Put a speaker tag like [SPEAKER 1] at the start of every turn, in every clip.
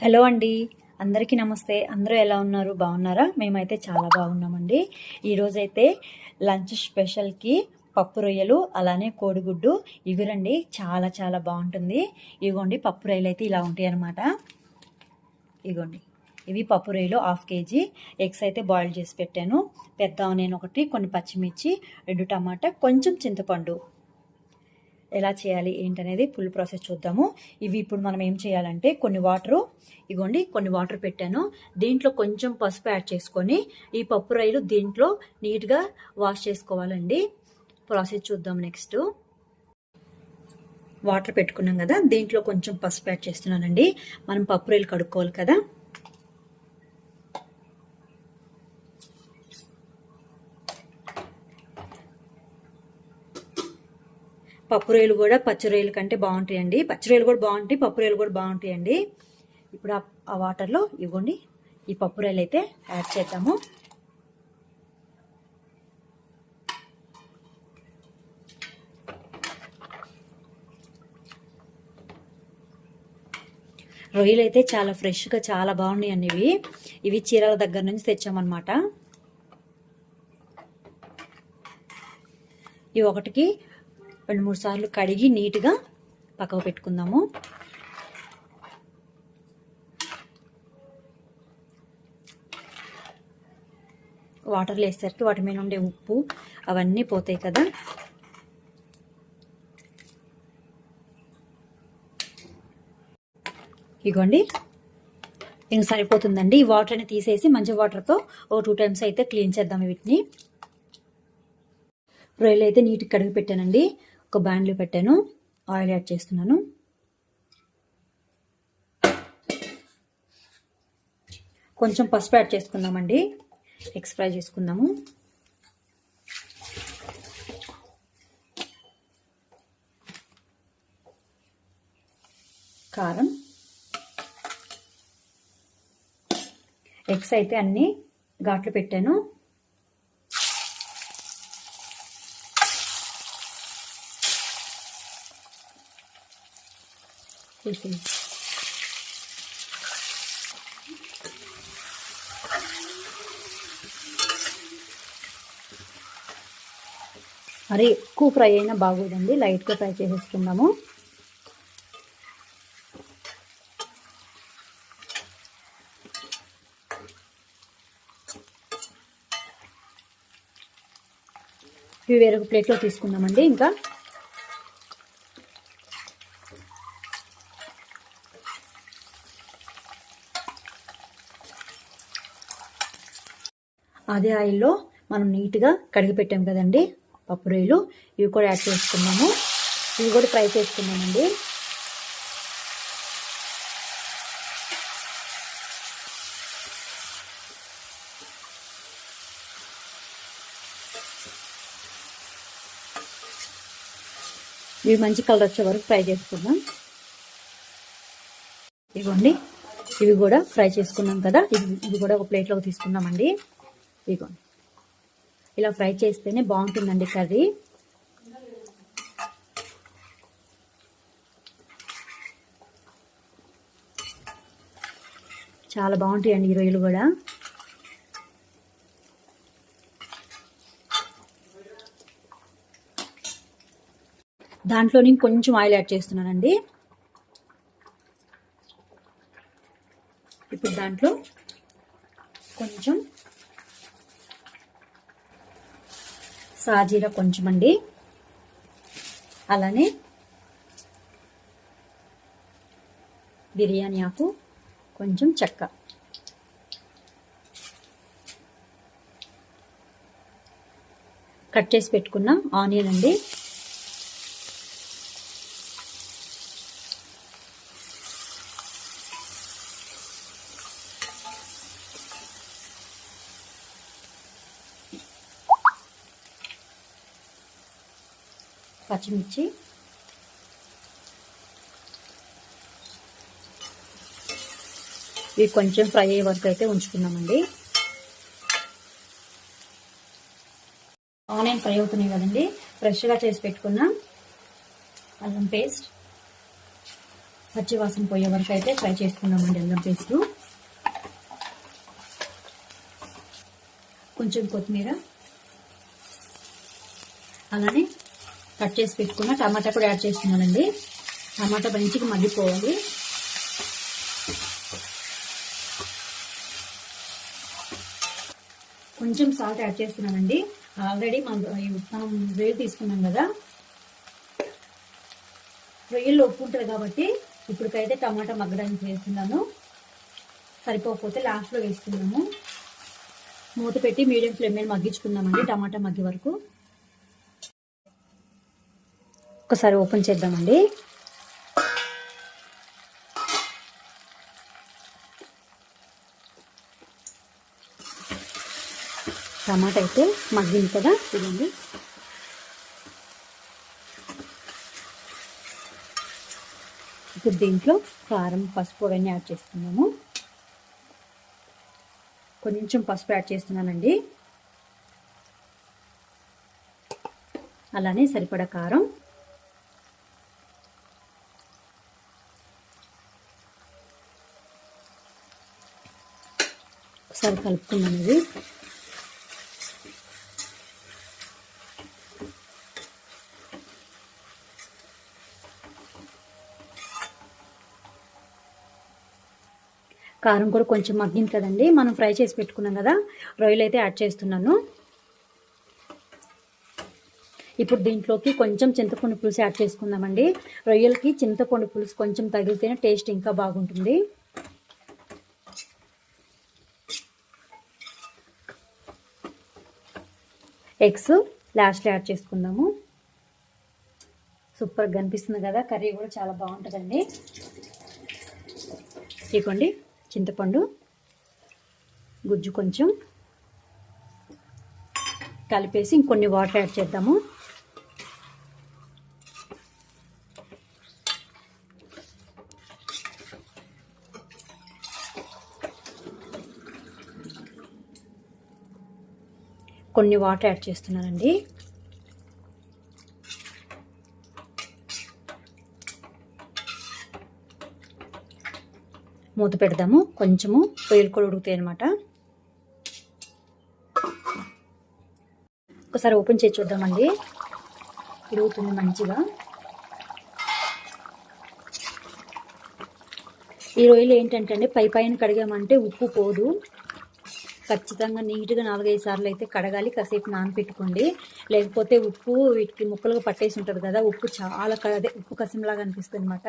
[SPEAKER 1] Hello అండి. అందరికీ నమస్తే. అందరూ ఎలా ఉన్నారు? బాగున్నారా? మేమైతే చాలా బాగున్నామండి. ఈరోజైతే లంచ్ స్పెషల్కి పప్పు రొయ్యలు అలానే కోడిగుడ్డు. ఇగురండి చాలా చాలా బాగుంటుంది. ఇగోండి పప్పు రొయ్యలు అయితే ఇలా ఉంటాయి అన్నమాట ఇగోండి ఇవి పప్పు రొయ్యలు హాఫ్ కేజీ. ఎగ్స్ అయితే బాయిల్ చేసి పెట్టాను. పెద్ద ఆనియన్ ఒకటి కొన్ని పచ్చిమిర్చి రెండు టమాటా కొంచెం చింతపండు. ఎలా చేయాలి ఏంటనేది ఫుల్ ప్రాసెస్ చూద్దాము. ఇవి ఇప్పుడు మనం ఏం చేయాలంటే కొన్ని వాటరు ఇగోండి కొన్ని వాటర్ పెట్టాను. దీంట్లో కొంచెం పసుపు యాడ్ చేసుకొని ఈ పప్పు రైలు దీంట్లో నీట్గా వాష్ చేసుకోవాలండి. ప్రాసెస్ చూద్దాం నెక్స్ట్ వాటర్ పెట్టుకున్నాం కదా దీంట్లో కొంచెం పసుపు యాడ్ చేస్తున్నానండి. మనం పప్పు రైలు కడుక్కోవాలి కదా. పప్పు రొయ్యలు కూడా పచ్చి రొయ్యల కంటే బాగుంటాయండి. పచ్చి రొయ్యలు కూడా బాగుంటాయి పప్పు రొయ్యలు కూడా బాగుంటాయండి. ఇప్పుడు ఆ- వాటర్లో ఇవ్వండి. ఈ పప్పు రొయ్యలు అయితే యాడ్ చేద్దాము. రొయ్యలు అయితే చాలా ఫ్రెష్గా చాలా బాగున్నాయి అండి ఇవి. ఇవి చీరల దగ్గర నుంచి తెచ్చామన్నమాట. ఇవి ఒకటికి రెండు మూడు సార్లు కడిగి నీట్గా పక్కకు పెట్టుకుందాము. వాటర్ వేసేసరికి వాటి మీద ఉండే ఉప్పు అవన్నీ పోతాయి కదా. ఇగోండి. ఇంక సరిపోతుందండి. ఈ వాటర్ని తీసేసి మంచి వాటర్తో ఓ టూ టైమ్స్ అయితే క్లీన్ చేద్దాం వీటిని. రొయ్యలు అయితే నీట్గా కడిగి పెట్టానండి. ఒక బ్యాండ్లో పెట్టాను. ఆయిల్ యాడ్ చేస్తున్నాను. కొంచెం పసుపు యాడ్ చేసుకుందామండి. ఎగ్స్ ఫ్రై చేసుకుందాము. కారం. ఎగ్స్ అయితే అన్నీ ఘాట్లు పెట్టాను. చేసి మరి ఎక్కువ ఫ్రై అయినా బాగోదండి. లైట్గా ఫ్రై చేసేసుకుందాము. ఇవి వేరొక ప్లేట్లో తీసుకుందామండి ఇంకా. అదే ఆయిల్లో మనం నీట్గా కడిగి పెట్టాం కదండి పప్పు రొయ్యలు. ఇవి కూడా యాడ్ చేసుకున్నాము ఇవి కూడా ఫ్రై చేసుకున్నామండి ఇవి మంచి కలర్ వచ్చే వరకు ఫ్రై చేసుకుందాం. ఇవ్వండి. ఇవి కూడా ఫ్రై చేసుకున్నాం కదా ఇవి కూడా ఒక ప్లేట్లోకి తీసుకున్నామండి ఇదిగోండి ఇలా ఫ్రై చేస్తేనే బాగుంటుందండి కర్రీ. చాలా బాగుంటాయండి ఈ రొయ్యలు కూడా. దాంట్లో నేను కొంచెం ఆయిల్ యాడ్ చేస్తున్నానండి. ఇప్పుడు దాంట్లో కొంచెం సాజీరా కొంచెం అండి అలానే బిర్యానీ ఆకు కొంచెం చెక్క. కట్ చేసి పెట్టుకున్న ఆనియన్ అండి. పచ్చిమిర్చి. ఇవి కొంచెం ఫ్రై అయ్యే వరకు అయితే ఉంచుకున్నామండి ఆనియన్ ఫ్రై అవుతున్నాయి కదండి. ఫ్రెష్గా చేసి పెట్టుకున్న. అల్లం పేస్ట్. పచ్చి వాసన పోయే వరకు అయితే ఫ్రై చేసుకున్నామండి అల్లం పేస్టు. కొంచెం కొత్తిమీర. అలానే కట్ చేసి పెట్టుకున్న టమాటా కూడా యాడ్ చేస్తున్నానండి టమాటా మంచిగా మగ్గిపోవాలి. కొంచెం సాల్ట్ యాడ్ చేస్తున్నానండి. ఆల్రెడీ మనం మనం రొయ్యలు తీసుకున్నాం కదా. రొయ్యలు ఉప్పు ఉంటుంది కాబట్టి ఇప్పటికైతే టమాటా మగ్గడానికి వేస్తున్నాను. సరిపోకపోతే లాస్ట్లో వేసుకున్నాము మూత పెట్టి మీడియం ఫ్లేమ్ మీద మగ్గించుకుందామండి టమాటా మగ్గి వరకు. ఒకసారి ఓపెన్ చేద్దామండి. టమాటా అయితే మగ్గింది కదా చూడండి. ఇప్పుడు దీంట్లో కారం పసుపు అవన్నీ యాడ్ చేస్తున్నాము. కొంచెం పసుపు యాడ్ చేస్తున్నానండి. అలానే సరిపడా కారం. ఒకసారి కలుపుకున్నాను ఇది. కారం కూడా కొంచెం మగ్గింది కదండి. మనం ఫ్రై చేసి పెట్టుకున్నాం కదా. రొయ్యలు అయితే యాడ్ చేస్తున్నాను. ఇప్పుడు దీంట్లోకి కొంచెం చింతపండు పులుసు యాడ్ చేసుకుందామండి. రొయ్యలకి చింతపండు పులుసు కొంచెం తగిలితేనే టేస్ట్ ఇంకా బాగుంటుంది. ఎగ్స్ లాస్ట్లో యాడ్ చేసుకుందాము. సూపర్గా కనిపిస్తుంది కదా కర్రీ కూడా చాలా బాగుంటుందండి. ఇదిగోండి చింతపండు గుజ్జు కొంచెం కలిపేసి ఇంకొన్ని వాటర్ యాడ్ చేద్దాము. కొన్ని వాటర్ యాడ్ చేస్తున్నానండి. మూత పెడదాము. కొంచెము రొయ్యలు కూడా ఉడుకుతాయి అనమాట ఒకసారి ఓపెన్ చేసి చూద్దామండి. ఉడుకుతుంది మంచిగా. ఈ రొయ్యలు ఏంటంటే అండి పై పైన కడిగామంటే ఉప్పు పోదు. ఖచ్చితంగా నీట్గా నాలుగైదు సార్లు అయితే కడగాలి. కాసేపు నానపెట్టుకోండి. లేకపోతే ఉప్పు వీటికి ముక్కలుగా పట్టేసి ఉంటుంది కదా ఉప్పు చాలా అదే ఉప్పు కసింలాగా అనిపిస్తుంది అనమాట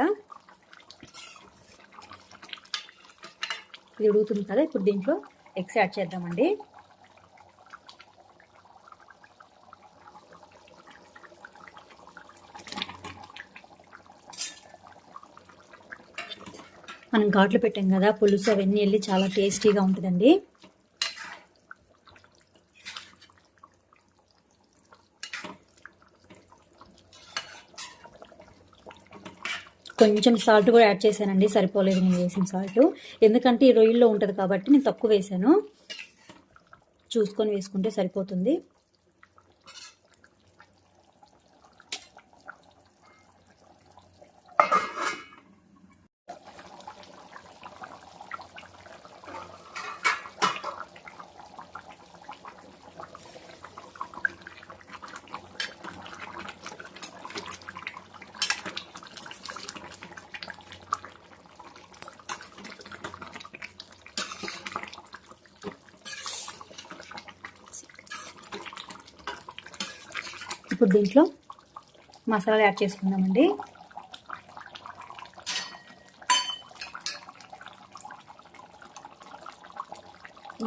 [SPEAKER 1] ఇది ఉడుగుతుంది కదా ఇప్పుడు దీంట్లో ఎగ్స్ యాడ్ చేద్దామండి. మనం ఘాట్లు పెట్టాం కదా పులుసు అవన్నీ వెళ్ళి చాలా టేస్టీగా ఉంటుందండి. కొంచెం సాల్ట్ కూడా యాడ్ చేశానండి సరిపోలేదు నేను వేసిన సాల్ట్. ఎందుకంటే ఈ రొయ్యల్లో ఉంటుంది కాబట్టి నేను తక్కువ వేసాను చూసుకొని వేసుకుంటే సరిపోతుంది. ఇప్పుడు దీంట్లో మసాలా యాడ్ చేసుకుందామండి.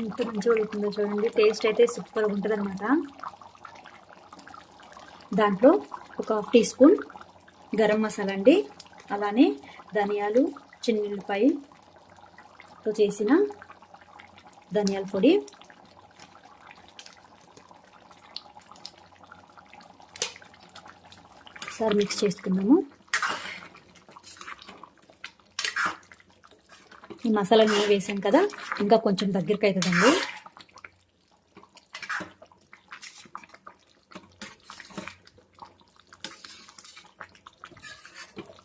[SPEAKER 1] ఎంత మంచిగా ఉడుకుందో చూడండి. టేస్ట్ అయితే సూపర్గా ఉంటుంది అనమాట దాంట్లో ఒక half teaspoon garam masala అండి. అలానే ధనియాలు చిన్నుల్లిపాయతో చేసిన ధనియాల పొడి ఒకసారి మిక్స్ చేసుకుందాము. ఈ మసాలా నూనె వేసాం కదా ఇంకా కొంచెం దగ్గరికి అవుతుందండి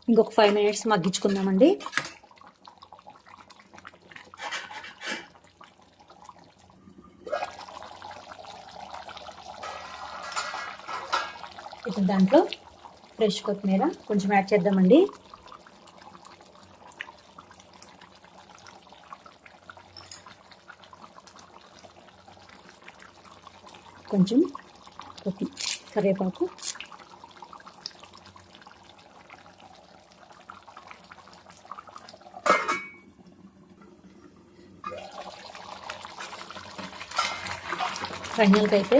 [SPEAKER 1] ఇంకొక ఫైవ్ మినిట్స్ మగ్గించుకుందామండి. ఇప్పుడు దాంట్లో ఫ్రెష్ కొత్తిమీర కొంచెం యాడ్ చేద్దామండి. కొంచెం కొత్తి కరివేపాకు. ఫైనల్గా అయితే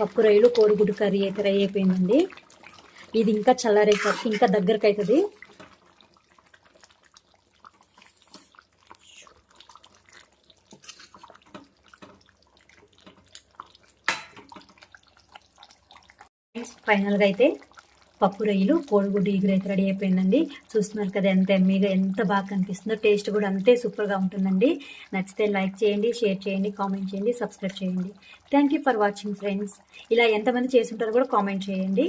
[SPEAKER 1] పప్పు రొయ్యలు కోడిగుడ్డు కర్రీ అయితే రెడీ అయిపోయిందండి. ఇది ఇంకా చల్లారేసరికి ఇంకా దగ్గరకు అవుతుంది ఫైనల్గా అయితే పప్పు రొయ్యలు కోడిగుడ్డు ఈగురు అయితే రెడీ అయిపోయిందండి. చూస్తున్నారు కదా ఎంత ఎమ్మీగా ఎంత బాగా కనిపిస్తుందో. టేస్ట్ కూడా అంతే సూపర్గా ఉంటుందండి. నచ్చితే లైక్ చేయండి షేర్ చేయండి కామెంట్ చేయండి సబ్స్క్రైబ్ చేయండి. Thank you for watching friends ఇలా ఎంతమంది చేస్తుంటారో కూడా కామెంట్ చేయండి.